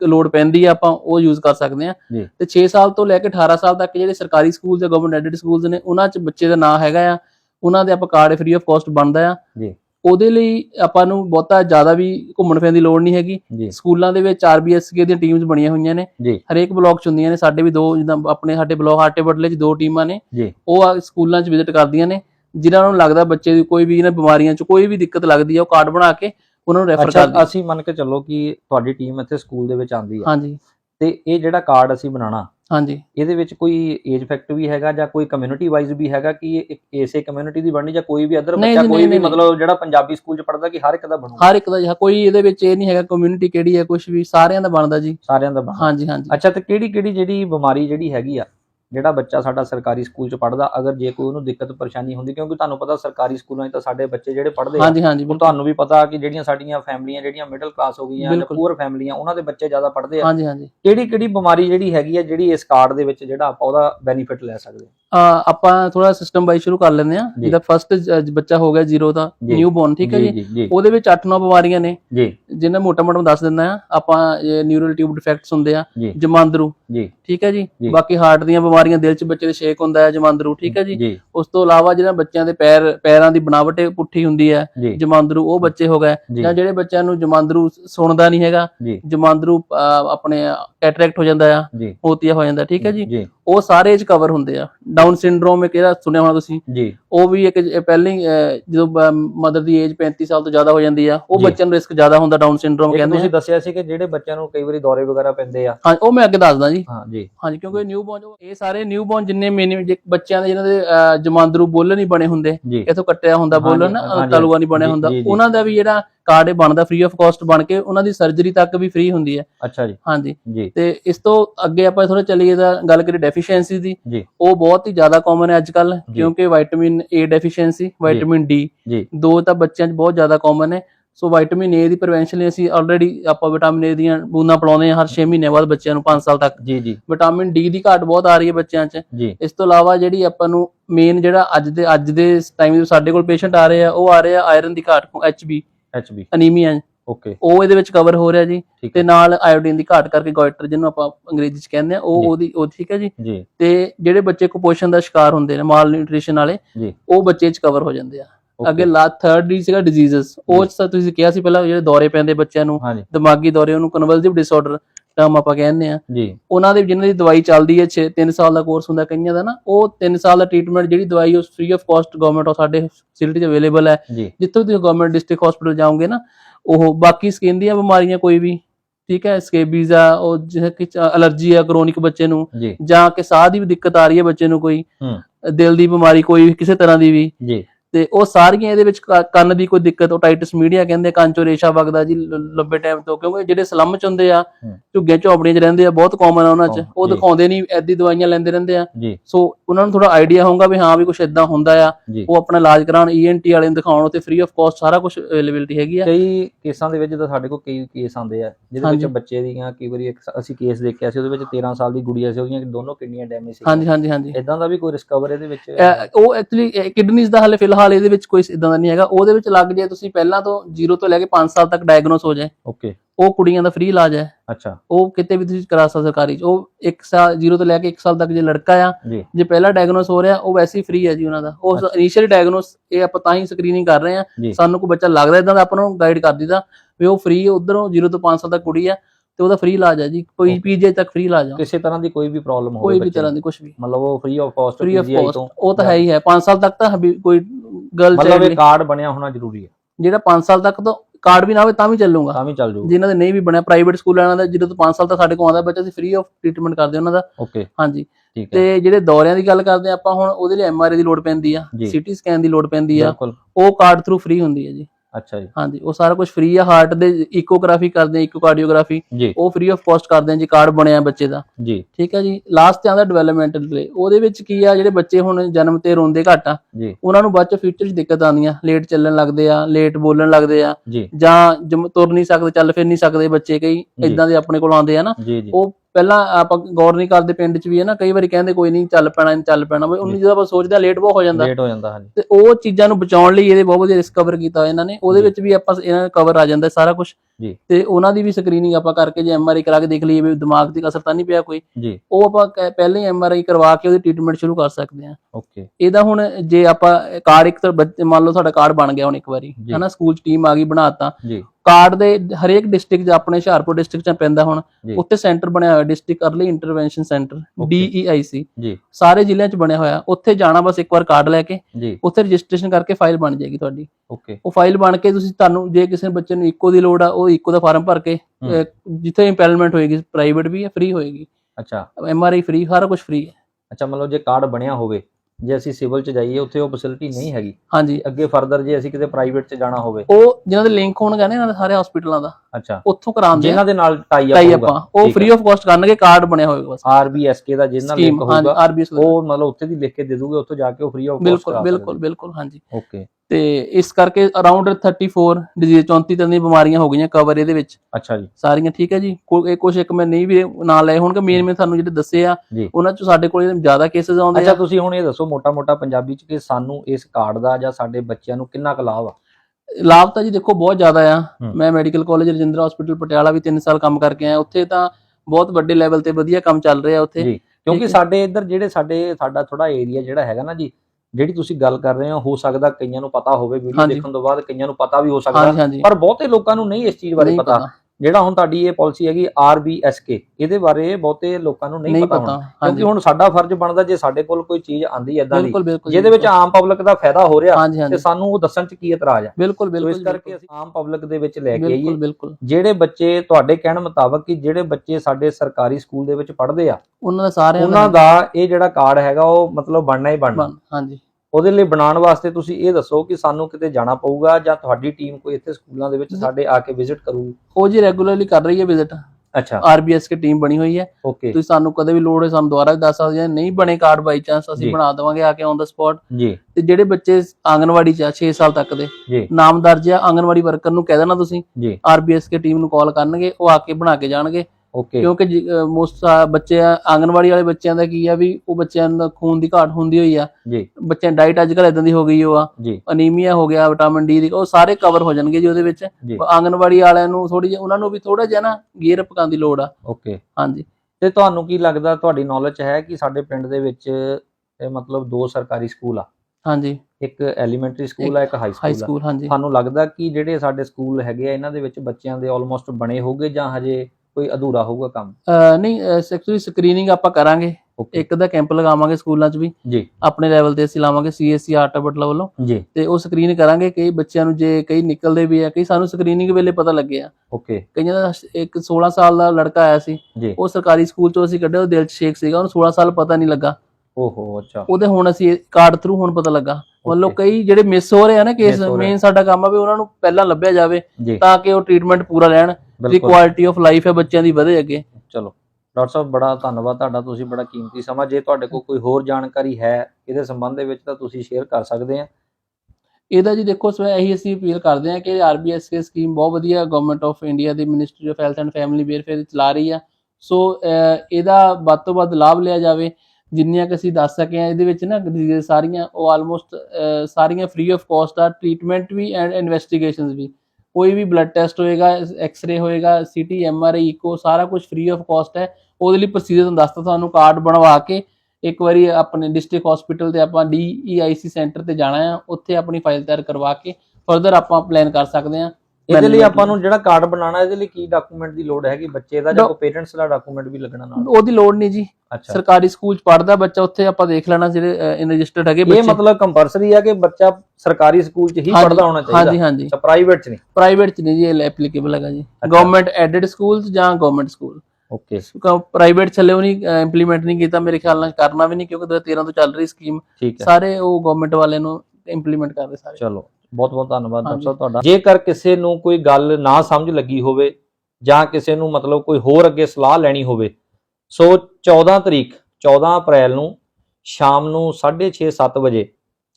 ਲੋੜ ਪੈਂਦੀ ਆ ਆਪਾਂ ਉਹ ਯੂਜ਼ ਕਰ ਸਕਦੇ ਆ। ਤੇ 6 ਸਾਲ ਤੋਂ ਲੈ ਕੇ 18 ਸਾਲ ਤੱਕ ਜਿਹੜੇ ਸਰਕਾਰੀ ਸਕੂਲ ਜਾਂ ਗਵਰਨਮੈਂਟ ਐਡਡ ਸਕੂਲਸ ਨੇ ਉਹਨਾਂ 'ਚ ਬੱਚੇ ਦਾ ਨਾਂ ਹੈਗਾ ਆ। ਉਹਨਾਂ ਦੇ ਆਪਾਂ ਕਾਰਡ ਫ੍ਰੀ ਆਫ ਕਾਸਟ ਬਣਦਾ ਆ।
ਜੀ।
ਉਹਦੇ ਲਈ ਆਪਾਂ ਨੂੰ ਬਹੁਤਾ ਜ਼ਿਆਦਾ ਵੀ ਘੁੰਮਣ ਫਿਰਨ ਦੀ ਲੋੜ ਨਹੀਂ ਹੈਗੀ। ਸਕੂਲਾਂ ਦੇ ਵਿੱਚ ਆਰਬੀਐਸਕੇ ਦੀਆਂ ਟੀਮਸ ਬਣੀਆਂ ਹੋਈਆਂ ਨੇ। ਹਰੇਕ ਬਲਾਕ ਚ ਹੁੰਦੀਆਂ ਨੇ। ਸਾਡੇ ਵੀ ਦੋ ਜਿੱਦਾਂ ਆਪਣੇ ਸਾਡੇ ਬਲਾਕ ਹਾਟੇ ਬਟਲੇ ਚ ਦੋ ਟੀਮਾਂ ਨੇ। ਉਹ ਸਕੂਲਾਂ ਚ ਵਿਜ਼ਿਟ ਕਰਦੀਆਂ ਨੇ। ਜਿਨ੍ਹਾਂ ਨੂੰ ਲੱਗਦਾ ਬੱਚੇ ਦੀ ਕੋਈ ਵੀ ਇਹਨਾਂ ਬਿਮਾਰੀਆਂ ਚ ਕੋਈ ਵੀ ਦਿੱਕਤ ਲੱਗਦੀ ਆ ਉਹ ਕਾਰਡ ਬਣਾ ਕੇ ਉਹਨਾਂ ਨੂੰ ਰੈਫਰ ਕਰਦੀ
ਅਸੀਂ ਮੰਨ ਕੇ ਚੱਲੋ ਕਿ ਤੁਹਾਡੀ ਟੀਮ ਇੱਥੇ ਸਕੂਲ ਦੇ ਵਿੱਚ ਆਂਦੀ ਆ।
ਹਾਂਜੀ।
ਤੇ ਇਹ ਜਿਹੜਾ ਕਾਰਡ ਅਸੀਂ ਬਣਾਉਣਾ
ਹਾਂਜੀ।
ਇਹਦੇ ਵਿੱਚ ਕੋਈ ਏਜ ਫੈਕਟ ਵੀ ਹੈਗਾ ਜਾਂ ਕੋਈ ਕਮਿਊਨਿਟੀ ਵਾਈਜ਼ ਵੀ ਹੈਗਾ ਕਿ ਇਹ ਇੱਕ ਇਸੇ ਕਮਿਊਨਿਟੀ ਦੀ ਬਣਨੀ ਜਾਂ ਕੋਈ ਵੀ ਅਦਰ ਬੱਚਾ ਕੋਈ ਵੀ। ਮਤਲਬ ਜਿਹੜਾ ਪੰਜਾਬੀ ਸਕੂਲ 'ਚ ਪੜਦਾ ਕਿ ਹਰ ਇੱਕ ਦਾ ਬਣੂਗਾ?
ਹਰ ਇੱਕ ਦਾ ਜਿਹਾ ਕੋਈ ਇਹਦੇ ਵਿੱਚ ਇਹ ਨਹੀਂ ਹੈਗਾ ਕਮਿਊਨਿਟੀ ਕਿਹੜੀ ਹੈ ਕੁਝ ਵੀ ਸਾਰਿਆਂ ਦਾ ਬਣਦਾ ਜੀ।
ਸਾਰਿਆਂ ਦਾ
ਹਾਂਜੀ ਹਾਂਜੀ।
ਅੱਛਾ ਤੇ ਕਿਹੜੀ ਕਿਹੜੀ ਜਿਹੜੀ ਬਿਮਾਰੀ ਜਿਹੜੀ ਹੈਗੀ ਆ ਜਿਹੜਾ ਬੱਚਾ ਸਾਡਾ ਸਰਕਾਰੀ ਸਕੂਲ 'ਚ ਪੜ੍ਹਦਾ ਅਗਰ ਜੇ ਕੋਈ ਉਹਨੂੰ ਦਿੱਕਤ ਪਰੇਸ਼ਾਨੀ ਹੁੰਦੀ ਕਿਉਂਕਿ ਤੁਹਾਨੂੰ ਪਤਾ ਸਰਕਾਰੀ ਸਕੂਲਾਂ 'ਚ ਤਾਂ ਸਾਡੇ ਬੱਚੇ ਜਿਹੜੇ ਪੜ੍ਹਦੇ ਆ
ਹਾਂਜੀ ਹਾਂਜੀ
ਤੁਹਾਨੂੰ ਵੀ ਪਤਾ ਕਿ ਜਿਹੜੀਆਂ ਸਾਡੀਆਂ ਫੈਮਲੀਆਂ ਜਿਹੜੀਆਂ ਮਿਡਲ ਕਲਾਸ ਹੋ ਗਈਆਂ ਜਾਂ। ਪੂਅਰ ਫੈਮਲੀਆਂ ਉਹਨਾਂ ਦੇ ਬੱਚੇ ਜ਼ਿਆਦਾ ਪੜ੍ਹਦੇ ਆ।
ਹਾਂਜੀ ਹਾਂਜੀ।
ਕਿਹੜੀ ਕਿਹੜੀ ਬਿਮਾਰੀ ਜਿਹੜੀ ਹੈਗੀ ਆ ਜਿਹੜੀ ਇਸ ਕਾਰਡ ਦੇ ਵਿੱਚ ਜਿਹੜਾ ਆਪਾਂ ਉਹਦਾ ਬੈਨੀਫਿਟ ਲੈ ਸਕਦੇ
ਅਹ ਆਪਾਂ ਥੋੜਾ ਸਿਸਟਮ ਬਾਈ ਸ਼ੁਰੂ ਕਰ ਲੈਂਦੇ ਆ। ਜਿਹਦਾ ਫਸਟ ਬੱਚਾ ਹੋ ਗਿਆ ਜ਼ੀਰੋ ਦਾ। ਨਿਊ ਬੋਰਨ ਠੀਕ ਹੈ ਜੀ ਉਹਦੇ ਵਿੱਚ 8-9 ਬਿਮਾਰੀਆਂ ਨੇ।
ਜੀ।
ਜਿਹਨਾਂ ਮੋਟਾ ਮੋਟਾ ਦੱਸ ਦਿੰਦਾ ਆ ਆਪਾਂ ਨਿਊਰਲ ਟਿਊਬ ਡਿਫੈਕਟਸ ਹੁੰਦੇ ਆ। ਜਮਾਂਦਰੂ
ਜੀ।
ਠੀਕ ਹੈ ਜੀ। ਬਾਕੀ ਹਾਰਟ ਦੀਆਂ ਬਿਮਾਰੀਆਂ ਦਿਲ 'ਚ ਬੱਚੇ ਦੇ ਸ਼ੇਕ ਹੁੰਦਾ ਹੈ ਜਮਾਂਦਰੂ ਠੀਕ ਹੈ ਜੀ? ਉਸ ਤੋਂ ਇਲਾਵਾ ਜਿਹੜਾ ਬੱਚਿਆਂ ਦੇ ਪੈਰ ਪੈਰਾਂ ਦੀ ਬਣਾਵਟ ਪੁੱਠੀ ਹੁੰਦੀ ਹੈ ਜਮਾਂਦਰੂ ਉਹ ਬੱਚੇ ਹੋ ਗਏ।
ਜੀ।
ਜਿਹੜੇ ਬੱਚਿਆਂ ਨੂੰ ਜਮਾਂਦਰੂ ਸੁਣਦਾ ਨਹੀਂ ਹੈਗਾ ਜਮਾਂਦਰੂ ਆਪਣੇ ਕੈਟਰੈਕਟ ਹੋ ਜਾਂਦਾ ਆ
ਜੀ।
ਮੋਤੀਆ ਹੋ ਜਾਂਦਾ ਠੀਕ ਹੈ ਜੀ? ਉਹ ਸਾਰੇ 'ਚ ਕਵਰ ਹੁੰਦੇ ਆ। ਡਾਊਨ ਸਿੰਡਰੋਮ ਇੱਕ ਇਹਦਾ ਸੁਣਿਆ ਹੋਣਾ ਤੁਸੀਂ?
ਜੀ।
ਉਹ ਵੀ ਇੱਕ ਪਹਿਲਾਂ ਜਦੋਂ ਮਦਰ ਦੀ ਏਜ 35 ਸਾਲ ਤੋਂ ਜ਼ਿਆਦਾ ਹੋ ਜਾਂਦੀ ਆ ਉਹ। ਬੱਚਿਆਂ ਨੂੰ ਰਿਸਕ ਜ਼ਿਆਦਾ ਹੁੰਦਾ ਡਾਊਨ ਸਿੰਡਰੋਮ ਕਹਿੰਦੇ
ਤੁਸੀਂ ਦੱਸਿਆ ਸੀ ਕਿ ਜਿਹੜੇ ਬੱਚਿਆਂ ਨੂੰ ਕਈ ਵਾਰੀ ਦੌਰੇ ਵਗੈਰਾ ਪੈਂਦੇ ਆ।
ਹਾਂ ਉਹ ਮੈਂ ਅੱਗੇ ਦੱਸਦਾ ਜੀ।
ਹਾਂ ਜੀ।
ਹਾਂਜੀ ਕਿਉਂਕਿ ਨਿਊਬੋਰਨ ਇਹ ਸਾਰੇ ਨਿਊਬੋਰਨ ਜਿੰਨੇ ਮਿਨੀ ਬੱਚਿਆਂ ਦੇ ਜਿਹਨਾਂ ਦੇ ਜਮਾਂਦਰੂ ਬੋਲਣ ਨਹੀਂ ਬਣੇ ਹੁੰਦੇ ਇਥੋਂ ਕੱਟਿਆ ਹੁੰਦਾ ਬੋਲਣ ਤਾਲੂਆ ਨਹੀਂ ਬਣਿਆ ਹੁੰਦਾ। ਉਹਨਾਂ ਦਾ ਵੀ ਜਿਹੜਾ ਕਾਰਡ ਬਣਦਾ ਫ੍ਰੀ ਆਫ ਕਾਸਟ ਬਣ ਕੇ ਉਹਨਾਂ ਦੀ ਸਰਜਰੀ ਤੱਕ ਵੀ ਫ੍ਰੀ ਹੁੰਦੀ ਹੈ।
ਅੱਛਾ ਜੀ।
ਹਾਂਜੀ। ਤੇ ਇਸ ਤੋਂ ਅੱਗੇ ਆਪਾਂ ਥੋੜਾ ਚੱਲੀਏ ਤਾਂ ਗੱਲ ਕਰੀਏ ਡੈਫੀਸ਼ੀਐਂਸੀ ਦੀ। ਉਹ ਬਹੁਤ ਹੀ ਜ਼ਿਆਦਾ ਕਾਮਨ ਹੈ ਅੱਜ ਕੱਲ। ਕਿਉਂਕਿ vitamin A deficiency vitamin D ਦੋ ਤਾਂ ਬੱਚਿਆਂ 'ਚ ਬਹੁਤ ਜ਼ਿਆਦਾ ਕਾਮਨ ਹੈ। ਸੋ ਵਿਟਾਮਿਨ ਏ ਦੀ ਪ੍ਰੀਵੈਂਸ਼ਨ ਲਈ ਅਸੀਂ ਆਲਰੇਡੀ ਆਪਾਂ ਵਿਟਾਮਿਨ ਏ ਦੀਆਂ ਬੂੰਦਾਂ ਪਿਲਾਉਂਦੇ ਹਾਂ ਹਰ 6 ਮਹੀਨੇ ਬਾਅਦ ਬੱਚਿਆਂ ਨੂੰ 5 ਸਾਲ ਤੱਕ।
ਜੀ ਜੀ।
ਵਿਟਾਮਿਨ ਡੀ ਦੀ ਘਾਟ ਬਹੁਤ ਆ ਰਹੀ ਹੈ ਬੱਚਿਆਂ 'ਚ। ਇਸ ਤੋਂ ਇਲਾਵਾ ਜਿਹੜੀ ਆਪਾਂ ਨੂੰ ਮੇਨ ਜਿਹੜਾ ਅੱਜ ਦੇ ਅੱਜ ਦੇ ਟਾਈਮ ਵਿੱਚ ਸਾਡੇ ਕੋਲ ਪੇਸ਼ੈਂਟ ਆ ਰਹੇ ਆ ਉਹ ਆ ਰਹੇ ਆ ਆਇਰਨ ਦੀ ਘਾਟ ਐਚਬੀ
ਐਚਬੀ
ਅਨੀਮੀਆ
ਓਕੇ
ਉਹ ਇਹਦੇ ਵਿੱਚ ਕਵਰ ਹੋ ਰਿਹਾ ਜੀ। ਤੇ ਨਾਲ ਆਇਓਡੀਨ ਦੀ ਘਾਟ ਕਰਕੇ ਗੋਇਟਰ ਜਿਹਨੂੰ ਆਪਾਂ ਅੰਗਰੇਜ਼ੀ ਚ ਕਹਿੰਦੇ ਆ ਉਹ। ਉਹਦੀ ਉਹ ਠੀਕ ਹੈ ਜੀ। ਤੇ ਜਿਹੜੇ ਬੱਚੇ ਕੁਪੋਸ਼ਣ ਦਾ ਸ਼ਿਕਾਰ ਹੁੰਦੇ ਨੇ ਮਾਲ ਨਿਊਟ੍ਰੀਸ਼ਨ ਵਾਲੇ ਉਹ ਬੱਚੇ ਚ ਕਵਰ ਹੋ ਜਾਂਦੇ ਆ। ਅੱਗੇ ਲਾ ਥਰਡ ਡੀ ਸੀਗਾ ਡਿਜ਼ੀਜ਼ਸ ਉਹ 'ਚ ਤਾਂ ਤੁਸੀਂ ਕਿਹਾ ਸੀ ਪਹਿਲਾਂ ਜਿਹੜੇ ਦੌਰੇ ਪੈਂਦੇ ਬੱਚਿਆਂ ਨੂੰ ਦਿਮਾਗੀ ਦੌਰੇ ਉਹਨੂੰ ਕਨਵਲਸਿਵ ਡਿਸਆਰਡਰ ਟਰਮ ਆਪਾਂ ਕਹਿੰਦੇ ਆ
ਜੀ।
ਉਹਨਾਂ ਦੇ ਜਿਨ੍ਹਾਂ ਦੀ ਦਵਾਈ ਚੱਲਦੀ ਹੈ 6 3 ਸਾਲ ਦਾ ਕੋਰਸ ਹੁੰਦਾ ਕਈਆਂ ਦਾ ਨਾ ਉਹ 3 ਸਾਲ ਦਾ ਟ੍ਰੀਟਮੈਂਟ ਜਿਹੜੀ ਦਵਾਈ ਉਹ ਫ੍ਰੀ ਆਫ ਕਾਸਟ ਗਵਰਨਮੈਂਟ ਉਹ ਸਾਡੇ ਫੈਸਿਲਿਟੀ 'ਚ ਅਵੇਲੇਬਲ ਹੈ। ਜਿੱਥੋਂ ਤੁਸੀਂ ਗਵਰਨਮੈਂਟ ਡਿਸਟ੍ਰਿਕਟ ਹਸਪੀਟਲ ਜਾਓਗੇ ਨਾ ਉਹ ਬਾਕੀ ਸਕਿਨ ਦੀਆਂ ਬਿਮਾਰੀਆਂ ਕੋਈ ਵੀ ਠੀਕ ਹੈ ਸਕੇਬੀਜ਼ ਆ ਉਹ ਜਿਵੇਂ ਕਿ ਅਲਰਜੀ ਆ ਕ੍ਰੋਨਿਕ ਬੱਚੇ ਨੂੰ
ਜੀ।
ਕਿ ਸਾਹ ਦੀ ਵੀ ਦਿੱਕਤ ਆ ਰਹੀ ਹੈ ਬੱਚੇ ਨੂੰ ਕੋਈ ਦਿਲ ਦੀ ਬਿਮਾਰੀ ਕੋਈ ਕਿਸੇ ਤਰ੍ਹਾਂ ਦੀ ਵੀ।
ਜੀ।
ਤੇ ਉਹ ਸਾਰੀਆਂ ਇਹਦੇ ਵਿੱਚ ਕੰਨ ਦੀ ਕੋਈ ਦਿੱਕਤ ਓਟਾਈਟਸ ਮੀਡੀਆ ਕਹਿੰਦੇ ਕੰਨ ਚੋਂ ਰੇਸ਼ਾ ਵਗਦਾ ਜੀ ਲੰਬੇ ਟਾਈਮ ਤੋਂ ਕਿਉਂਕਿ ਜਿਹੜੇ ਸਲਮ ਚ ਹੁੰਦੇ ਆ। ਝੁੱਗੀਆਂ ਝੋਪੜੀਆਂ ਚ ਰਹਿੰਦੇ ਆ ਬਹੁਤ ਕਾਮਨ ਆ ਉਹਨਾਂ ਚ। ਉਹ। ਦਿਖਾਉਂਦੇ ਨਹੀਂ ਐਦੀ ਦਵਾਈਆਂ ਲੈਂਦੇ ਰਹਿੰਦੇ ਆ। ਸੋ ਉਹਨਾਂ ਨੂੰ ਥੋੜਾ ਆਈਡੀਆ ਹੋਊਗਾ ਵੀ ਹਾਂ ਵੀ ਕੁਝ ਇਦਾਂ ਹੁੰਦਾ ਆ। ਉਹ ਆਪਣਾ ਇਲਾਜ ਕਰਾਉਣ ਈਐਨਟੀ ਵਾਲੇ ਨੂੰ ਦਿਖਾਉਣ ਉੱਤੇ ਫ੍ਰੀ ਆਫ ਕਾਸਟ ਸਾਰਾ ਕੁਝ ਅਵੇਲੇਬਿਲਟੀ ਹੈਗੀ ਆ।
ਕਈ ਕੇਸਾਂ ਦੇ ਵਿੱਚ ਜਦੋਂ ਸਾਡੇ ਕੋਲ ਕਈ ਕੇਸ ਆਉਂਦੇ ਆ ਜਿਹਦੇ ਵਿੱਚ। ਬੱਚੇ ਦੀਆਂ ਕਈ ਵਾਰੀ ਅਸੀਂ ਕੇਸ ਦੇਖਿਆ ਸੀ ਉਹਦੇ ਵਿੱਚ 13 ਸਾਲ ਦੀ ਗੁੜੀਆ ਸੀ ਉਹਦੀਆਂ ਦੋਨੋਂ ਕਿਡਨੀਆਂ ਡੈਮੇਜ ਸੀ
ਹਾਂਜੀ ਹਾਂਜੀ ਹਾਂਜੀ।
ਇਦਾਂ ਦਾ ਵੀ ਕੋਈ ਰਿਸਕਵਰ ਇਹਦੇ ਵਿੱਚ
ਉਹ ਐਕਚੁਅਲੀ ਕਿਡਨੀਜ਼ ਦਾ ਹਾਲੇ ਫਿਲਹਾਲ ਇਹਦੇ ਵਿੱਚ ਕੋਈ ਇਦਾਂ ਦਾ ਨਹੀਂ ਹੈਗਾ। ਉਹਦੇ ਵਿੱਚ ਲੱਗ ਜੇ ਤੁਸੀਂ ਪਹਿਲਾਂ ਤੋਂ 0 ਤੋਂ ਲੈ ਕੇ 5 ਸਾਲ ਤੱਕ ਡਾਇਗਨੋਸ ਹੋ ਜਾਏ।
ਓਕੇ
ਉਹ ਕੁੜੀਆਂ ਦਾ ਫ੍ਰੀ ਇਲਾਜ ਹੈ।
ਅੱਛਾ।
ਉਹ ਕਿਤੇ ਵੀ ਤੁਸੀਂ ਕਰਾ ਸਕਦੇ ਸਰਕਾਰੀ ਚ। ਉਹ 1 ਸਾਲ 0 ਤੋਂ ਲੈ ਕੇ 1 ਸਾਲ ਤੱਕ ਜੇ ਲੜਕਾ ਆ
ਜੀ।
ਪਹਿਲਾ ਡਾਇਗਨੋਸ ਹੋ ਰਿਹਾ ਉਹ ਵੈਸੇ ਹੀ ਫ੍ਰੀ ਹੈ ਜੀ ਉਹਨਾਂ ਦਾ। ਉਹ। ਇਨੀਸ਼ੀਅਲ ਡਾਇਗਨੋਸ ਇਹ ਆਪਾਂ ਤਾਂ ਹੀ ਸਕਰੀਨਿੰਗ ਕਰ ਰਹੇ ਆ ਸਾਨੂੰ ਕੋਈ ਬੱਚਾ ਲੱਗਦਾ ਇਦਾਂ ਦਾ ਆਪਾਂ ਨੂੰ ਗਾਈਡ ਕਰ ਦਿੱਤਾ ਵੀ ਉਹ ਫ੍ਰੀ ਉਧਰੋਂ 0 ਤੋਂ 5 ਸਾਲ ਤੱਕ ਕੁੜੀ ਆ ਤੇ ਉਹਦਾ ਫ੍ਰੀ ਇਲਾਜ ਹੈ ਜੀ ਕੋਈ
Okay.
ਪੀਜੀ ਤੱਕ ਫ੍ਰੀ ਇਲਾਜ ਆ।
ਕਿਸੇ ਤਰ੍ਹਾਂ ਦੀ ਕੋਈ ਵੀ ਪ੍ਰੋਬਲਮ ਹੋਵੇ
ਕੋਈ ਵੀ ਤਰ੍ਹਾਂ ਦੀ ਕੁਝ ਵੀ।
ਮਤਲਬ ਉਹ free of cost
free of cost ਉਹ ਤਾਂ ਹੈ ਹੀ ਹੈ। 5 ਸਾਲ ਤੱਕ ਤਾਂ ਕੋਈ ਗਰਲ
ਮਤਲਬ
ਚਾਈਲਡ
ਇਹ ਕਾਰਡ ਬਣਿਆ ਹੋਣਾ ਜ਼ਰੂਰੀ ਹੈ।
ਜਿਹੜਾ 5 ਸਾਲ ਤੱਕ ਤਾਂ ਕਾਰਡ ਵੀ ਨਾ ਹੋਵੇ ਤਾਂ ਵੀ ਚੱਲੂਗਾ।
ਤਾਂ ਵੀ ਚੱਲ ਜਾਊਗਾ।
ਜਿਨ੍ਹਾਂ ਦੇ ਨਹੀਂ ਵੀ ਬਣਿਆ ਪ੍ਰਾਈਵੇਟ ਸਕੂਲ ਵਾਲਿਆਂ ਦਾ ਜਦੋਂ ਤੋਂ 5 ਸਾਲ ਤੱਕ ਸਾਡੇ ਕੋਲ ਆਉਂਦਾ ਬੱਚਾ ਅਸੀਂ ਫ੍ਰੀ ਆਫ ਟ੍ਰੀਟਮੈਂਟ ਕਰਦੇ ਉਹਨਾਂ ਦਾ।
ਓਕੇ
ਹਾਂਜੀ।
ਹੈ
ਤੇ ਜਿਹੜੇ ਦੌਰਿਆਂ ਦੀ ਗੱਲ ਕਰਦੇ ਆਪਾਂ ਹੁਣ ਉਹਦੇ ਲਈ ਐਮਆਰਆਈ ਦੀ ਲੋੜ ਪੈਂਦੀ ਆ। ਸੀਟੀ ਸਕੈਨ ਦੀ ਲੋੜ ਪੈਂਦੀ ਆ। ਉਹ ਕਾਰਡ ਥਰੂ ਫ੍ਰੀ ਹੁੰਦੀ ਹੈ ਜੀ।
ਅੱਛਾ ਜੀ।
ਹਾਂਜੀ ਉਹ ਸਾਰਾ ਕੁਝ ਫ੍ਰੀ ਆ ਹਾਰਟ ਦੇ ਇਕੋਗ੍ਰਾਫੀ ਕਰਦੇ ਆ ਇਕੋਕਾਰਡੀਓਗ੍ਰਾਫੀ
ਜੀ।
ਉਹ ਫ੍ਰੀ ਆਫ ਕਾਸਟ ਕਰਦੇ ਆ ਜੀ ਕਾਰਡ ਬਣਿਆ ਬੱਚੇ ਦਾ।
ਜੀ।
ਠੀਕ ਹੈ ਜੀ ਲਾਸਟ ਤੇ ਆਉਂਦਾ ਡਿਵੈਲਪਮੈਂਟਲ ਦੇ। ਉਹਦੇ ਵਿੱਚ ਕੀ ਆ ਜਿਹੜੇ ਬੱਚੇ ਹੁਣ ਜਨਮ ਤੇ ਰੋਂਦੇ ਘੱਟ ਆ ਉਹਨਾਂ ਨੂੰ ਬਾਅਦ ਚ ਫਿਊਚਰ 'ਚ ਦਿੱਕਤ ਆਉਂਦੀਆਂ। ਲੇਟ ਚੱਲਣ ਲੱਗਦੇ ਆ ਲੇਟ ਬੋਲਣ ਲੱਗਦੇ ਆ।
ਜੀ।
ਤੁਰ ਨਹੀਂ ਸਕਦੇ ਚੱਲ ਫਿਰ ਨਹੀਂ ਸਕਦੇ ਬੱਚੇ ਕਈ। ਇਦਾਂ ਦੇ ਆਪਣੇ ਕੋਲ ਆਉਂਦੇ ਆ ਨਾ। ਉਹ ਪਹਿਲਾਂ ਆਪਾਂ ਗੌਰ ਨਹੀਂ ਕਰਦੇ ਪਿੰਡ 'ਚ ਵੀ ਹੈ ਨਾ ਕਈ ਵਾਰੀ ਕਹਿੰਦੇ ਕੋਈ ਨਹੀਂ ਚੱਲ ਪੈਣਾ ਚੱਲ ਪੈਣਾ ਬਈ ਉਹਨੂੰ। ਜਦੋਂ ਆਪਾਂ ਸੋਚਦੇ ਲੇਟ ਬਹੁਤ ਹੋ ਜਾਂਦਾ
ਲੇਟ ਹੋ ਜਾਂਦਾ ਹਾਂਜੀ
ਤੇ ਉਹ ਚੀਜ਼ਾਂ ਨੂੰ ਬਚਾਉਣ ਲਈ ਇਹਦੇ ਬਹੁਤ ਵਧੀਆ ਰਿਸਕਵਰ ਕੀਤਾ ਇਹਨਾਂ ਨੇ ਉਹਦੇ। ਵਿੱਚ ਵੀ ਆਪਾਂ ਇਹਨਾਂ ਕਵਰ ਆ ਜਾਂਦਾ ਸਾਰਾ ਕੁਝ
ਜੀ।
ਤੇ ਉਹਨਾਂ ਦੀ ਵੀ ਸਕਰੀਨਿੰਗ ਆਪਾਂ ਕਰਕੇ ਜੇ ਐਮਆਰਆਈ ਕਰਾ ਕੇ ਦੇਖ ਲਈਏ ਵੀ ਦਿਮਾਗ ਤੇ ਅਸਰ ਤਾਂ ਨਹੀਂ ਪਿਆ ਕੋਈ
ਜੀ।
ਉਹ ਆਪਾਂ ਪਹਿਲਾਂ ਹੀ ਐਮਆਰਆਈ ਕਰਵਾ ਕੇ ਉਹਦੀ ਟ੍ਰੀਟਮੈਂਟ ਸ਼ੁਰੂ ਕਰ ਸਕਦੇ ਹਾਂ।
ਓਕੇ।
ਇਹਦਾ ਹੁਣ ਜੇ ਆਪਾਂ ਕਾਰਡ ਇੱਕ ਤਾਂ ਮੰਨ ਲਓ ਸਾਡਾ ਕਾਰਡ ਬਣ ਗਿਆ ਹੁਣ ਇੱਕ ਵਾਰੀ
ਜੀ।
ਹਨਾ ਸਕੂਲ ਚ ਟੀਮ ਆ ਗਈ ਬਣਾਤਾ
ਜੀ।
ਕਾਰਡ ਦੇ ਹਰੇਕ ਡਿਸਟ੍ਰਿਕਟ 'ਚ ਆਪਣੇ ਹੁਸ਼ਿਆਰਪੁਰ ਡਿਸਟ੍ਰਿਕਟ 'ਚ ਪੈਂਦਾ ਹੁਣ
ਜੀ।
ਉੱਥੇ ਸੈਂਟਰ ਬਣਿਆ ਹੋਇਆ district early intervention centre. DEIC
ਜੀ।
ਸਾਰੇ ਜ਼ਿਲ੍ਹਿਆਂ 'ਚ ਬਣਿਆ ਹੋਇਆ ਉੱਥੇ ਜਾਣਾ ਬਸ ਇੱਕ ਵਾਰ ਕਾਰਡ ਲੈ ਕੇ
ਜੀ।
ਉੱਥੇ ਰਜਿਸਟ੍ਰੇਸ਼ਨ ਕਰਕੇ ਫਾਈਲ ਬਣ ਜਾਏਗੀ ਤੁਹਾਡੀ।
ਓਕੇ।
ਉਹ ਫਾਈਲ ਬਣ ਕੇ ਤੁਸੀਂ ਤੁਹਾਨੂੰ ਜੇ ਕਿਸੇ ਬੱਚੇ ਨੂੰ ਇੱਕੋ ਦੀ ਲੋੜ ਆ ਉਹ ਇੱਕੋ ਦਾ ਫਾਰਮ ਭਰ ਕੇ। ਅਹ, ਜਿੱਥੇ ਇੰਪੈਲਮੈਂਟ ਹੋਏਗੀ ਪ੍ਰਾਈਵੇਟ ਵੀ ਹੈ ਫ੍ਰੀ ਹੋਏਗੀ।
ਅੱਛਾ।
ਐਮਆਰਆਈ ਫ੍ਰੀ ਸਾਰਾ ਕੁਝ ਫ੍ਰੀ ਹੈ।
ਅੱਛਾ ਮਤਲਬ ਜੇ ਕਾਰਡ ਬਣਿਆ ਹੋਵੇ ਜੇ ਅਸੀਂ ਸਿਵਲ ਚ ਜਾਈਏ ਉੱਥੇ ਉਹ ਫੈਸਿਲਿਟੀ ਨਹੀਂ ਹੈਗੀ।
ਹਾਂਜੀ।
ਅੱਗੇ ਫਰਦਰ ਜੇ ਅਸੀਂ ਕਿਤੇ ਪ੍ਰਾਈਵੇਟ ਚ ਜਾਣਾ ਹੋਵੇ।
ਉਹ ਜਿਨ੍ਹਾਂ ਦੇ ਲਿੰਕ ਹੋਣਗੇ ਨਾ ਇਹਨਾਂ ਦੇ ਸਾਰੇ ਹਸਪੀਟਲਾਂ ਦਾ
ਅੱਛਾ।
ਉੱਥੋਂ ਕਰਾਉਂਦੇ ਆ।
ਜਿਨ੍ਹਾਂ ਦੇ ਨਾਲ ਟਾਈ
ਟਾਈ
ਅਪ
ਆਪਾਂ
ਹੋਊਗਾ
ਉਹ ਫ੍ਰੀ ਆਫ ਕਾਸਟ ਕਰਨਗੇ ਕਾਰਡ ਬਣਿਆ ਹੋਏਗਾ ਬਸ।
ਆਰਬੀਐਸਕੇ ਦਾ ਜਿਨ੍ਹਾਂ ਲਿੰਕ
ਸਕੀਮ ਹਾਂਜੀ
ਹੋਊਗਾ
ਆਰਬੀਐਸ
ਉਹ ਮਤਲਬ ਉੱਥੇ ਦੀ ਲਿਖ ਕੇ ਦੇ ਦੂਗੇ ਉੱਥੋਂ ਜਾ ਕੇ ਉਹ ਫ੍ਰੀ ਆਫ
ਬਿਲਕੁਲ ਬਿਲਕੁਲ ਬਿਲਕੁਲ ਹਾਂਜੀ।
ਓਕੇ
ਤੇ ਇਸ ਕਰਕੇ ਅਰਾਊਂਡ 34 ਡਿਜ਼ੀਜ਼ 34 ਤਰ੍ਹਾਂ ਦੀਆਂ ਬਿਮਾਰੀਆਂ ਹੋ ਗਈਆਂ ਕਵਰ ਇਹਦੇ ਵਿੱਚ।
ਅੱਛਾ ਜੀ।
ਸਾਰੀਆਂ ਠੀਕ ਹੈ ਜੀ? ਕੋਈ ਇਹ ਕੁਛ ਇੱਕ ਮੈਂ ਨਹੀਂ ਵੀ ਨਾਲ ਲਏ ਹੋਣਗੇ ਮੇਨ ਮੈਂ ਤੁਹਾਨੂੰ ਜਿਹੜੇ ਦੱਸੇ ਆ। ਉਹਨਾਂ ਚ ਸਾਡੇ ਕੋਲ ਜ਼ਿਆਦਾ ਕੇਸਸ ਆਉਂਦੇ
ਅੱਛਾ
ਆ।
ਤੁਸੀਂ ਹੁਣ ਇਹ ਦੱਸੋ ਮੋਟਾ-ਮੋਟਾ ਪੰਜਾਬੀ ਚ ਕਿ ਸਾਨੂੰ ਇਸ ਕਾਰਡ ਦਾ ਜਾਂ ਸਾਡੇ ਬੱਚਿਆਂ ਨੂੰ ਕਿੰਨਾ ਕੁ ਲਾਭ ਆ?
ਲਾਭ ਤਾਂ ਜੀ ਦੇਖੋ ਬਹੁਤ ਜ਼ਿਆਦਾ ਆ। ਮੈਂ medical college Rajindra hospital Patiala ਵੀ 3 ਸਾਲ ਕੰਮ ਕਰਕੇ ਆਇਆ। ਉੱਥੇ ਤਾਂ ਬਹੁਤ ਵੱਡੇ ਲੈਵਲ ਤੇ ਵਧੀਆ ਕੰਮ ਚੱਲ ਰਿਹਾ ਉੱਥੇ।
ਕਿਉਂਕਿ। ਸਾਡੇ ਇੱਧਰ ਜਿਹੜੇ ਸਾਡੇ ਸਾਡਾ ਥੋੜਾ ਏਰੀਆ ਜਿਹੜਾ ਹੈਗਾ ਨਾ ਜੀ ਜਿਹੜੀ ਤੁਸੀਂ ਗੱਲ ਕਰ ਰਹੇ ਹੋ ਹੋ ਸਕਦਾ ਕਈਆਂ ਨੂੰ ਪਤਾ ਹੋਵੇ ਵੀਡੀਓ। ਦੇਖਣ ਤੋਂ ਬਾਅਦ ਕਈਆਂ ਨੂੰ ਪਤਾ ਵੀ ਹੋ ਸਕਦਾ। ਪਰ ਬਹੁਤੇ ਲੋਕਾਂ ਨੂੰ ਨਹੀਂ ਇਸ ਚੀਜ਼ ਬਾਰੇ ਪਤਾ। ਜਿਹੜਾ ਹੁਣ ਤੁਹਾਡੀ ਇਹ ਪਾਲਿਸੀ ਹੈਗੀ ਆਰਬੀਐਸਕੇ ਇਹਦੇ ਬਾਰੇ ਬਹੁਤੇ ਲੋਕਾਂ ਨੂੰ ਨਹੀਂ ਪਤਾ ਹੋਣਾ। ਕਿਉਂਕਿ ਹੁਣ ਸਾਡਾ ਫਰਜ਼ ਬਣਦਾ ਜੇ ਸਾਡੇ ਕੋਲ ਕੋਈ ਚੀਜ਼ ਆਂਦੀ ਐਦਾਂ ਦੀ ਜਿਹਦੇ ਵਿੱਚ ਆਮ ਪਬਲਿਕ ਦਾ ਫਾਇਦਾ ਹੋ ਰਿਹਾ ਤੇ ਸਾਨੂੰ ਉਹ ਦੱਸਣ ਚ ਕੀ ਇਤਰਾਜ਼ ਆ
ਬਿਲਕੁਲ ਬਿਲਕੁਲ
ਇਸ ਕਰਕੇ ਅਸੀਂ ਆਮ ਪਬਲਿਕ ਦੇ ਵਿੱਚ ਲੈ ਕੇ ਆਈਏ। ਜਿਹੜੇ ਬੱਚੇ ਤੁਹਾਡੇ ਕਹਿਣ ਮੁਤਾਬਕ ਕਿ ਜਿਹੜੇ ਬੱਚੇ ਸਾਡੇ ਸਰਕਾਰੀ ਸਕੂਲ ਦੇ ਵਿੱਚ ਪੜ੍ਹਦੇ ਆ
ਉਹਨਾਂ ਦਾ ਸਾਰਿਆਂ
ਉਹਨਾਂ ਦਾ ਇਹ ਜਿਹੜਾ ਕਾਰਡ ਹੈਗਾ ਉਹ ਮਤਲਬ ਬਣਨਾ ਹੀ ਬਣਨਾ।
ਬਣ- ਹਾਂਜੀ।
ਉਹਦੇ ਲਈ ਬਣਾਉਣ ਵਾਸਤੇ ਤੁਸੀਂ ਇਹ ਦੱਸੋ ਕਿ ਸਾਨੂੰ ਕਿਤੇ ਜਾਣਾ ਪਊਗਾ ਜਾਂ ਤੁਹਾਡੀ ਟੀਮ ਕੋਈ ਇੱਥੇ ਸਕੂਲਾਂ ਦੇ ਵਿੱਚ। ਸਾਡੇ ਆ ਕੇ ਵਿਜ਼ਿਟ ਕਰੂਗੀ
ਉਹ ਜੀ ਰੈਗੂਲਰਲੀ ਕਰ ਰਹੀ ਹੈ ਵਿਜ਼ਿਟ
ਅੱਛਾ।
ਆਰਬੀਐਸ ਦੀ ਟੀਮ ਬਣੀ ਹੋਈ ਹੈ।
ਓਕੇ
ਤੁਸੀਂ ਸਾਨੂੰ ਕਦੇ ਵੀ ਲੋੜ ਹੋਏ ਸਾਨੂੰ ਦੁਬਾਰਾ ਵੀ ਦੱਸ ਸਕਦੇ ਆ ਨਹੀਂ ਬਣੇ ਕਾਰਡ ਬਾਈ ਚਾਂਸ ਅਸੀਂ। ਬਣਾ ਦੇਵਾਂਗੇ ਆ ਕੇ ਔਨ ਦਾ ਸਪੌਟ
ਜੀ।
ਤੇ ਜਿਹੜੇ ਬੱਚੇ ਆਂਗਨਵਾੜੀ ਚ ਆ 6 ਸਾਲ ਤੱਕ ਦੇ ਨਾਮ ਦਰਜ ਆ ਆਂਗਨਵਾੜੀ ਵਰਕਰ ਨੂੰ ਕਹਿ ਦੇਣਾ ਤੁਸੀਂ। ਆਰਬੀਐਸ ਕੇ ਟੀਮ ਨੂੰ ਕਾਲ ਕਰਨਗੇ ਉਹ ਆ ਕੇ ਬਣਾ ਕੇ ਜਾਣਗੇ।
ਓਕੇ
ਕਿਉਂਕਿ ਮੋਸਟ ਬੱਚੇ ਆਂਗਨਵਾੜੀ ਵਾਲੇ ਬੱਚਿਆਂ ਦਾ ਕੀ ਆ ਵੀ ਉਹ ਬੱਚਿਆਂ ਦਾ ਖੂਨ ਦੀ ਘਾਟ ਹੁੰਦੀ ਹੋਈ ਆ।
ਜੀ।
ਬੱਚਿਆਂ ਦੀ ਡਾਈਟ ਅੱਜ ਕੱਲ੍ਹ ਇਦਾਂ ਦੀ ਹੋ ਗਈ ਉਹ ਆ। ਅਨੀਮੀਆ ਹੋ ਗਿਆ ਵਿਟਾਮਿਨ ਡੀ ਦੀ ਉਹ ਸਾਰੇ ਕਵਰ ਹੋ ਜਾਣਗੇ ਜੀ ਉਹਦੇ ਵਿੱਚ। ਆਂਗਨਵਾੜੀ ਵਾਲਿਆਂ ਨੂੰ ਥੋੜੀ ਜਿਹੀ ਉਹਨਾਂ ਨੂੰ ਵੀ ਥੋੜਾ ਜਿਹਾ ਨਾ ਗੇਅਰ ਪਕਾਉਣ ਦੀ ਲੋੜ ਆ।
ਓਕੇ
ਹਾਂਜੀ।
ਤੇ ਤੁਹਾਨੂੰ ਕੀ ਲੱਗਦਾ ਤੁਹਾਡੀ ਨੌਲੇਜ ਹੈ ਕਿ ਸਾਡੇ ਪਿੰਡ ਦੇ ਵਿੱਚ ਇਹ ਮਤਲਬ ਦੋ ਸਰਕਾਰੀ ਸਕੂਲ ਆ?
ਹਾਂਜੀ।
ਇੱਕ ਐਲੀਮੈਂਟਰੀ ਸਕੂਲ ਆ ਇੱਕ ਹਾਈ ਸਕੂਲ ਆ।
ਸਕੂਲ ਹਾਂਜੀ।
ਤੁਹਾਨੂੰ ਲੱਗਦਾ ਕਿ ਜਿਹੜੇ ਸਾਡੇ ਸਕੂਲ ਹੈਗੇ ਆ ਇਹਨਾਂ ਦੇ ਵਿੱਚ ਬੱਚਿਆਂ ਦੇ ਆਲਮੋਸਟ ਬਣੇ ਹੋਗੇ ਜਾਂ ਹਜੇ ਕੋਈ ਅਧੂਰਾ ਹੋਊਗਾ ਕੰਮ?
ਅਹ ਨਹੀਂ ਐਕਚੁਅਲੀ ਸਕਰੀਨਿੰਗ ਆਪਾਂ ਕਰਾਂਗੇ। ਇੱਕ ਦਾ ਕੈਂਪ ਲਗਾਵਾਂਗੇ ਸਕੂਲਾਂ 'ਚ ਵੀ।
ਜੀ।
ਆਪਣੇ ਲੈਵਲ ਤੇ ਅਸੀਂ ਲਾਵਾਂਗੇ ਸੀਐਸਸੀ ਆਰਟ ਬਟਲਾ ਵੱਲੋਂ।
ਜੀ।
ਤੇ ਉਹ ਸਕਰੀਨ ਕਰਾਂਗੇ ਕਈ ਬੱਚਿਆਂ ਨੂੰ ਜੇ ਕਈ ਨਿਕਲਦੇ ਵੀ ਆ ਕਈ ਸਾਨੂੰ ਸਕਰੀਨਿੰਗ ਵੇਲੇ ਪਤਾ ਲੱਗਿਆ
ਓਕੇ
ਕਈਆਂ ਦਾ ਇੱਕ 16 ਸਾਲ ਦਾ ਲੜਕਾ ਆਇਆ ਸੀ।
ਜੀ।
ਉਹ ਸਰਕਾਰੀ ਸਕੂਲ 'ਚੋਂ ਅਸੀਂ ਕੱਢਿਆ ਉਹ ਦਿਲ 'ਚ ਸ਼ੇਕ ਸੀਗਾ ਉਹਨੂੰ 16 ਸਾਲ ਪਤਾ ਨਹੀਂ ਲੱਗਾ।
ਓਹੋ ਅੱਛਾ।
ਉਹਦੇ ਹੁਣ ਅਸੀਂ ਕਾਰਡ ਥਰੂ ਹੁਣ ਪਤਾ ਲੱਗਾ। ਮਤਲਬ. ਕਈ ਜਿਹੜੇ ਮਿਸ ਹੋ ਰਹੇ ਆ ਨਾ ਕੇਸ ਮੇਨ ਸਾਡਾ ਕੰਮ ਆ ਵੀ ਉਹਨਾਂ ਨੂੰ ਪਹਿਲਾਂ ਲੱਭਿਆ ਜਾਵੇ ਤਾਂ ਕਿ ਉਹ ਟ੍ਰੀਟਮੈਂਟ ਪੂਰਾ ਲੈਣ
ਬਿਲਕੁਲ।
ਕੁਆਲਿਟੀ ਆਫ ਲਾਈਫ ਹੈ ਬੱਚਿਆਂ ਦੀ ਵਧੇ ਅੱਗੇ।
ਚਲੋ ਡਾਕਟਰ ਸਾਹਿਬ ਬੜਾ ਧੰਨਵਾਦ ਤੁਹਾਡਾ ਤੁਸੀਂ ਬੜਾ ਕੀਮਤੀ ਸਮਾਂ ਜੇ ਤੁਹਾਡੇ ਕੋਲ ਕੋਈ ਹੋਰ ਜਾਣਕਾਰੀ ਹੈ ਇਹਦੇ ਸੰਬੰਧ ਦੇ ਵਿੱਚ ਤਾਂ ਤੁਸੀਂ ਸ਼ੇਅਰ ਕਰ ਸਕਦੇ ਆ।
ਇਹਦਾ ਜੀ ਦੇਖੋ ਸਵੇ ਇਹੀ ਅਸੀਂ ਅਪੀਲ ਕਰਦੇ ਹਾਂ ਕਿ ਆਰਬੀਐਸਕੇ ਸਕੀਮ ਬਹੁਤ ਵਧੀਆ government of India the ministry of health and family welfare ਚਲਾ ਰਹੀ ਆ। ਸੋ ਇਹਦਾ ਵੱਧ ਤੋਂ ਵੱਧ ਲਾਭ ਲਿਆ ਜਾਵੇ ਜਿੰਨੀਆਂ ਕਿ ਅਸੀਂ ਦੱਸ ਸਕੇ ਆ ਇਹਦੇ ਵਿੱਚ ਨਾ diseases ਸਾਰੀਆਂ, ਉਹ ਆਲਮੋਸਟ ਸਾਰੀਆਂ ਫ੍ਰੀ ਆਫ ਕਾਸਟ ਆ ਟ੍ਰੀਟਮੈਂਟ ਵੀ ਐਂਡ ਇਨਵੈਸਟੀਗੇਸ਼ਨਸ ਵੀ। ਕੋਈ ਵੀ ਬਲੱਡ ਟੈਸਟ ਹੋਏਗਾ ਐਕਸ-ਰੇ ਹੋਏਗਾ ਸੀਟੀ ਐਮਆਰਆਈ ਈਕੋ ਸਾਰਾ ਕੁਝ ਫ੍ਰੀ ਆਫ ਕਾਸਟ ਹੈ। ਉਹਦੇ ਲਈ ਪ੍ਰੋਸੀਜਰ ਤੁਹਾਨੂੰ ਦੱਸਤਾ, ਤੁਹਾਨੂੰ ਕਾਰਡ ਬਣਵਾ ਕੇ ਇੱਕ ਵਾਰੀ ਆਪਣੇ ਡਿਸਟ੍ਰਿਕਟ ਹਸਪੀਟਲ ਤੇ ਆਪਾਂ ਡੀਈਆਈਸੀ ਸੈਂਟਰ ਤੇ ਜਾਣਾ ਆ, ਉੱਥੇ ਆਪਣੀ ਫਾਈਲ ਤਿਆਰ ਕਰਵਾ ਕੇ ਫਰਦਰ ਆਪਾਂ ਪਲਾਨ ਕਰ ਸਕਦੇ ਹਾਂ।
ਇਹਦੇ ਲਈ ਆਪਾਂ ਨੂੰ ਜਿਹੜਾ ਕਾਰਡ ਬਣਾਉਣਾ ਇਹਦੇ ਲਈ ਕੀ ਡਾਕੂਮੈਂਟ ਦੀ ਲੋੜ ਹੈਗੀ ਬੱਚੇ ਦਾ ਜਾਂ ਕੋਈ ਪੇਰੈਂਟਸ ਦਾ ਡਾਕੂਮੈਂਟ ਵੀ ਲੱਗਣਾ ਨਾਲ?
ਉਹਦੀ ਲੋੜ ਨਹੀਂ ਜੀ। ਸਰਕਾਰੀ ਸਕੂਲ ਚ ਪੜਦਾ ਬੱਚਾ ਉੱਥੇ ਆਪਾਂ ਦੇਖ ਲੈਣਾ ਜਿਹੜੇ ਇਨ ਰਜਿਸਟਰਡ ਹੈਗੇ
ਇਹ
ਬੱਚੇ।
ਮਤਲਬ ਕੰਪਲਸਰੀ ਆ ਕਿ ਬੱਚਾ ਸਰਕਾਰੀ ਸਕੂਲ 'ਚ ਹੀ
ਹਾਂਜੀ,
ਪੜਦਾ ਹੋਣਾ
ਹਾਂਜੀ
ਚਾਹੀਦਾ?
ਹਾਂਜੀ
ਅੱਛਾ ਪ੍ਰਾਈਵੇਟ 'ਚ ਨਹੀਂ?
ਪ੍ਰਾਈਵੇਟ ਚ ਨਹੀਂ ਜੀ ਇਹ ਐਪਲੀਕੇਬਲ ਹੈਗਾ ਜੀ। ਗਵਰਨਮੈਂਟ ਐਡਡ ਸਕੂਲ ਜਾਂ ਗਵਰਨਮੈਂਟ ਸਕੂਲ
ਓਕੇ
ਪ੍ਰਾਈਵੇਟ ਚੱਲੇ ਉਹ ਨਹੀਂ ਇੰਪਲੀਮੈਂਟ ਨਹੀਂ ਕੀਤਾ ਮੇਰੇ ਖਿਆਲ ਨਾਲ ਕਰਨਾ ਵੀ ਨਹੀਂ ਕਿਉਂਕਿ 2013 ਤੋਂ ਚੱਲ ਰਹੀ ਸਕੀਮ
ਹੈ।
ਸਾਰੇ ਉਹ ਗਵਰਨਮੈਂਟ ਵਾਲੇ ਨੂੰ ਇੰਪਲੀਮੈਂਟ ਕਰ ਰਹੇ ਸਾਰੇ।
ਚਲੋ। ਬਹੁਤ ਬਹੁਤ ਧੰਨਵਾਦ ਡਾਕਟਰ। ਸਾਹਿਬ ਤੁਹਾਡਾ। ਜੇਕਰ ਕਿਸੇ ਨੂੰ ਕੋਈ ਗੱਲ ਨਾ ਸਮਝ ਲੱਗੀ ਹੋਵੇ ਜਾਂ ਕਿਸੇ ਨੂੰ ਮਤਲਬ ਕੋਈ ਹੋਰ ਅੱਗੇ ਸਲਾਹ ਲੈਣੀ ਹੋਵੇ ਸੋ 14 ਤਰੀਕ 14 ਅਪ੍ਰੈਲ ਨੂੰ ਸ਼ਾਮ ਨੂੰ 6:30 7 ਵਜੇ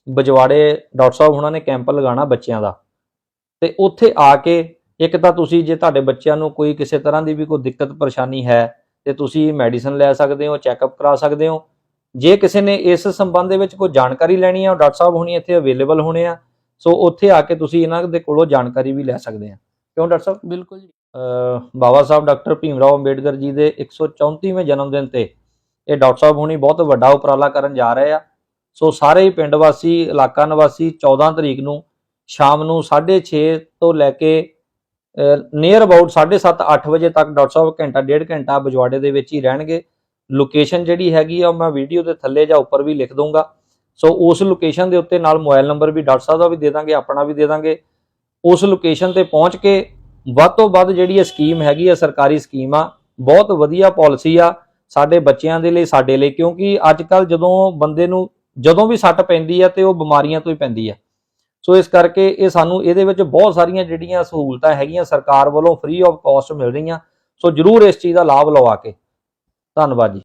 ਬਜਵਾੜੇ ਡਾਕਟਰ ਸਾਹਿਬ ਉਹਨਾਂ ਨੇ ਕੈਂਪ ਲਗਾਉਣਾ ਬੱਚਿਆਂ ਦਾ। ਤੇ ਉੱਥੇ ਆ ਕੇ ਇੱਕ ਤਾਂ ਤੁਸੀਂ ਜੇ ਤੁਹਾਡੇ ਬੱਚਿਆਂ ਨੂੰ ਕੋਈ ਕਿਸੇ ਤਰ੍ਹਾਂ ਦੀ ਵੀ ਕੋਈ ਦਿੱਕਤ ਪਰੇਸ਼ਾਨੀ ਹੈ ਤੇ ਤੁਸੀਂ ਮੈਡੀਸਨ ਲੈ ਸਕਦੇ ਹੋ ਚੈੱਕਅਪ ਕਰਾ ਸਕਦੇ ਹੋ। ਜੇ ਕਿਸੇ ਨੇ ਇਸ ਸੰਬੰਧ ਦੇ ਵਿੱਚ ਕੋਈ ਜਾਣਕਾਰੀ ਲੈਣੀ ਹੈ ਉਹ ਡਾਕਟਰ ਸਾਹਿਬ ਹੁਣੀ ਇੱਥੇ ਅਵੇਲੇਬਲ ਹੋਣੇ ਆ। ਸੋ ਉੱਥੇ ਆ ਕੇ ਤੁਸੀਂ ਇਹਨਾਂ ਦੇ ਕੋਲੋਂ ਜਾਣਕਾਰੀ ਵੀ ਲੈ ਸਕਦੇ ਆ। ਕਿਉਂ ਡਾਕਟਰ ਸਾਹਿਬ?
ਬਿਲਕੁਲ ਜੀ।
ਬਾਬਾ ਸਾਹਿਬ ਡਾਕਟਰ ਭੀਮ ਰਾਓ ਅੰਬੇਡਕਰ ਜੀ ਦੇ 134ਵੇਂ ਜਨਮ ਦਿਨ ਤੇ ਇਹ ਡਾਕਟਰ ਸਾਹਿਬ ਹੁਣੀ ਬਹੁਤ ਵੱਡਾ ਉਪਰਾਲਾ ਕਰਨ ਜਾ ਰਹੇ ਆ। ਸੋ ਸਾਰੇ ਹੀ ਪਿੰਡ ਵਾਸੀ ਇਲਾਕਾ ਨਿਵਾਸੀ 14 ਤਰੀਕ ਨੂੰ ਸ਼ਾਮ ਨੂੰ 6:30 ਤੋਂ ਲੈ ਕੇ ਨੀਅਰ ਅਬਾਊਟ 7:30 8 ਵਜੇ ਤੱਕ ਡਾਕਟਰ ਸਾਹਿਬ ਘੰਟਾ ਡੇਢ ਘੰਟਾ ਬਜਵਾੜੇ ਦੇ ਵਿੱਚ ਹੀ ਰਹਿਣਗੇ। ਲੋਕੇਸ਼ਨ ਜਿਹੜੀ ਹੈਗੀ ਆ ਮੈਂ ਵੀਡੀਓ ਦੇ ਥੱਲੇ ਜਾਂ ਉੱਪਰ ਵੀ ਲਿਖ ਦੂੰਗਾ ਸੋ ਉਸ ਲੋਕੇਸ਼ਨ ਦੇ ਉੱਤੇ ਨਾਲ ਮੋਬਾਈਲ ਨੰਬਰ ਵੀ ਡਾਕਟਰ ਸਾਹਿਬ ਦਾ ਵੀ ਦੇ ਦਾਂਗੇ, ਆਪਣਾ ਵੀ ਦੇ ਦਾਂਗੇ। ਉਸ ਲੋਕੇਸ਼ਨ ਤੇ ਪਹੁੰਚ ਕੇ ਵੱਧ ਤੋਂ ਵੱਧ ਜਿਹੜੀ ਇਹ ਸਕੀਮ ਹੈਗੀ ਆ, ਸਰਕਾਰੀ ਸਕੀਮ ਆ, ਬਹੁਤ ਵਧੀਆ ਪਾਲਿਸੀ ਆ ਸਾਡੇ ਬੱਚਿਆਂ ਦੇ ਲਈ, ਸਾਡੇ ਲਈ, ਕਿਉਂਕਿ ਅੱਜ ਕੱਲ ਜਦੋਂ ਬੰਦੇ ਨੂੰ ਜਦੋਂ ਵੀ ਸੱਟ ਪੈਂਦੀ ਆ ਤੇ ਉਹ ਬਿਮਾਰੀਆਂ ਤੋਂ ਹੀ ਪੈਂਦੀ ਆ। ਸੋ ਇਸ ਕਰਕੇ ਇਹ ਸਾਨੂੰ ਇਹਦੇ ਵਿੱਚ ਬਹੁਤ ਸਾਰੀਆਂ ਜਿਹੜੀਆਂ ਸਹੂਲਤਾਂ ਹੈਗੀਆਂ ਸਰਕਾਰ ਵੱਲੋਂ ਫ੍ਰੀ ਆਫ ਕਾਸਟ ਮਿਲ ਰਹੀਆਂ। ਸੋ ਜਰੂਰ ਇਸ ਚੀਜ਼ ਦਾ ਲਾਭ ਲਵਾ ਕੇ। ਧੰਨਵਾਦ ਜੀ।